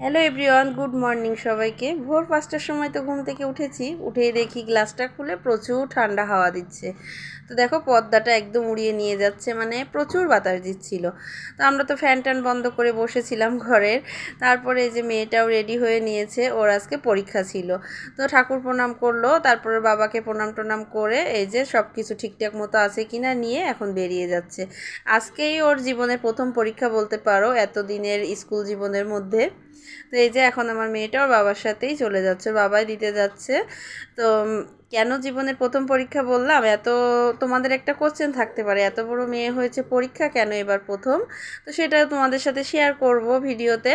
Hello everyone good morning সবাইকে। ভোর পাঁচটার সময় তো ঘুম থেকে উঠেছি। উঠেই দেখি গ্লাসটা খুলে প্রচুর ঠান্ডা হাওয়া দিচ্ছে। তো দেখো পর্দাটা একদম উড়িয়ে নিয়ে যাচ্ছে মানে প্রচুর বাতাস দিচ্ছিল। তো আমরা তো ফ্যান ট্যান বন্ধ করে বসেছিলাম ঘরের। তারপরে এই যে মেয়েটাও রেডি হয়ে নিয়েছে, ওর আজকে পরীক্ষা ছিল। তো ঠাকুর প্রণাম করল, তারপরে বাবাকে প্রণাম টনাম করে এই যে সব কিছু ঠিকঠাক মতো আছে কিনা নিয়ে এখন বেরিয়ে যাচ্ছে। আজকেই ওর জীবনের প্রথম পরীক্ষা বলতে পারো, এতদিনের স্কুল জীবনের মধ্যে। তো এই যে এখন আমার মেয়েটা ওর বাবার সাথেই চলে যাচ্ছে, বাবাই দিতে যাচ্ছে। তো কেন জীবনের প্রথম পরীক্ষা বললাম? এত তোমাদের একটা কোশ্চেন থাকতে পারে। এত বড় মেয়ে হয়েছে পরীক্ষা কেন এবার প্রথম? তো সেটা তোমাদের সাথে শেয়ার করব ভিডিওতে।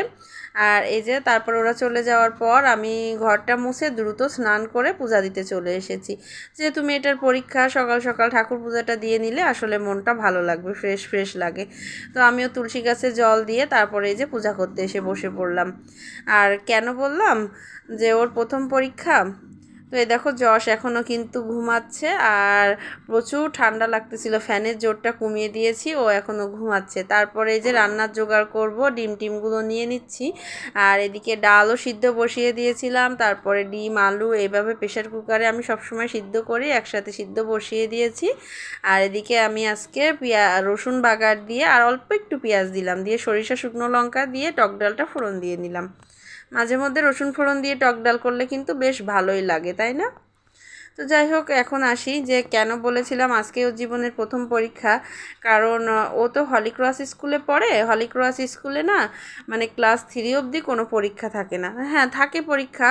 আর এই যে তারপর ওরা চলে যাওয়ার পর আমি ঘরটা মুছে দ্রুত স্নান করে পূজা দিতে চলে এসেছি। যেহেতু মেয়েটার পরীক্ষা, সকাল সকাল ঠাকুর পূজাটা দিয়ে নিলে আসলে মনটা ভালো লাগবে ফ্রেশ ফ্রেশ লাগে। তো আমিও তুলসী গাছে জল দিয়ে তারপরে এই যে পূজা করতে এসে বসে পড়লাম। আর কেন বললাম যে ওর প্রথম পরীক্ষা এই দেখো যশ এখনও কিন্তু ঘুমাচ্ছে আর প্রচুর ঠান্ডা লাগতেছিল। ফ্যানের জোরটা কমিয়ে দিয়েছি, ও এখনও ঘুমাচ্ছে। তারপরে এই যে রান্নার জোগাড় করব, ডিম টিমগুলো নিয়ে নিচ্ছি। আর এদিকে ডালও সিদ্ধ বসিয়ে দিয়েছিলাম, তারপরে ডিম, আলু এইভাবে প্রেশার কুকারে আমি সবসময় সিদ্ধ করি, একসাথে সিদ্ধ বসিয়ে দিয়েছি। আর এদিকে আমি আজকে পিয়া, রসুন বাগার দিয়ে আর অল্প একটু পেঁয়াজ দিলাম, দিয়ে সরিষা শুকনো লঙ্কা দিয়ে টক ডালটা ফোড়ন দিয়ে নিলাম। মাঝে মধ্যে রসুন ফোড়ন দিয়ে টক ডাল করলে কিন্তু বেশ ভালোই লাগে তাই না? তো যাই হোক, এখন আসি যে কেন বলেছিলাম আজকে ওর জীবনের প্রথম পরীক্ষা। কারণ, ও তো হলিক্রস স্কুলে পড়ে। হলিক্রস স্কুলে না মানে ক্লাস থ্রি অবধি কোনো পরীক্ষা থাকে না। হ্যাঁ থাকে পরীক্ষা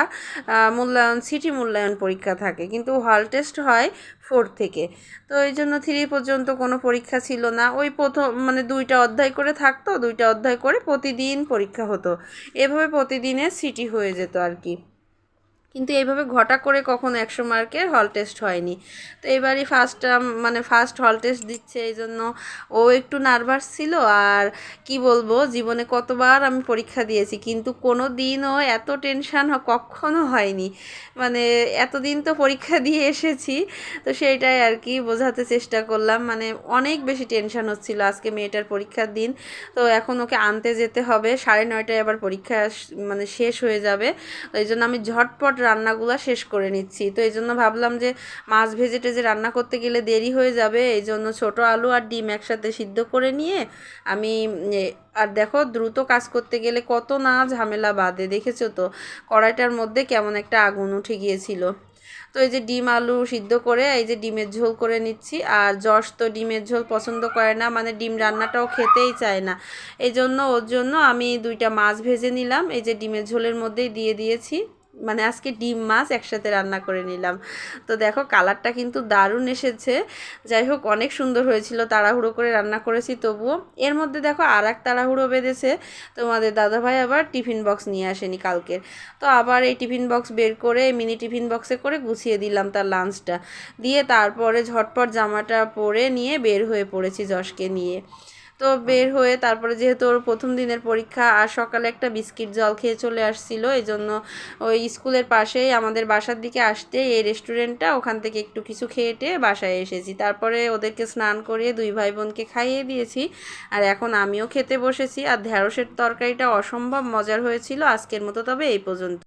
মূল্যায়ন, সিটি মূল্যায়ন পরীক্ষা থাকে। কিন্তু হল টেস্ট হয় ফোর থেকে। তো এই জন্য থ্রি পর্যন্ত কোনো পরীক্ষা ছিল না। ওই প্রথম মানে দুইটা অধ্যায় করে থাকতো, দুইটা অধ্যায় করে প্রতিদিন পরীক্ষা হতো। এভাবে প্রতিদিনে সিটি হয়ে যেত আর কি। কিন্তু এইভাবে ঘটা করে কখনো একশো মার্কের হল টেস্ট হয়নি। তো এবারই ফার্স্ট মানে ফার্স্ট হল টেস্ট দিচ্ছে এই জন্য ও একটু নার্ভাস ছিল আর কি বলব, জীবনে কতবার আমি পরীক্ষা দিয়েছি, কিন্তু কোনো দিনও এত টেনশান কখনো হয়নি। মানে এতদিন তো পরীক্ষা দিয়ে এসেছি, তো সেইটাই আর কি বোঝাতে চেষ্টা করলাম। মানে অনেক বেশি টেনশান হচ্ছিল আজকে মেয়েটার পরীক্ষার দিন। তো এখন ওকে আনতে যেতে হবে, সাড়ে নয়টায় আবার পরীক্ষা মানে শেষ হয়ে যাবে। তো এই জন্য আমি ঝটপট রান্নাগুলো শেষ করে নিচ্ছি। তো এই জন্য ভাবলাম যে মাছ ভেজে টেজে রান্না করতে গেলে দেরি হয়ে যাবে এই জন্য ছোটো আলু আর ডিম একসাথে সিদ্ধ করে নিয়ে আমি আর দেখো দ্রুত কাজ করতে গেলে কত না ঝামেলা বাদে দেখেছ তো? কড়াইটার মধ্যে কেমন একটা আগুন উঠে গিয়েছিল। তো এই যে ডিম আলু সিদ্ধ করে, এই যে ডিমের ঝোল করে নিচ্ছি, আর যশ তো ডিমের ঝোল পছন্দ করে না মানে ডিম রান্নাটাও খেতেই চায় না। এই জন্য ওর জন্য আমি দুইটা মাছ ভেজে নিলাম, এই যে ডিমের ঝোলের মধ্যেই দিয়ে দিয়েছি। মানে আজকে ডিম মাছ একসাথে রান্না করে নিলাম। তো দেখো কালারটা কিন্তু দারুণ এসেছে। যাই হোক, অনেক সুন্দর হয়েছিল, তাড়াহুড়ো করে রান্না করেছি তবুও। এর মধ্যে দেখো আর এক তাড়াহুড়ো বেঁধেছে। তোমাদের দাদাভাই আবার টিফিন বক্স নিয়ে আসেনি কালকের। তো আবার এই টিফিন বক্স বের করে মিনি টিফিন বক্সে করে গুছিয়ে দিলাম তার লাঞ্চটা দিয়ে তারপরে ঝটপট জামাটা পরে নিয়ে বের হয়ে পড়েছি যশকে নিয়ে। তো বের হয়ে তারপরে যেহেতু ওর প্রথম দিনের পরীক্ষা, আর সকালে একটা বিস্কিট জল খেয়ে চলে আসছিল এই জন্য ওই স্কুলের পাশেই আমাদের বাসার দিকে আসতে এই রেস্টুরেন্টটা, ওখান থেকে একটু কিছু খেয়ে টেয়ে বাসায় এসেছি। তারপরে ওদেরকে স্নান করিয়ে দুই ভাই বোনকে খাইয়ে দিয়েছি, আর এখন আমিও খেতে বসেছি, আর ঢ্যাঁড়সের তরকারিটা অসম্ভব মজার হয়েছিল আজকের মতো, তবে এই পর্যন্ত।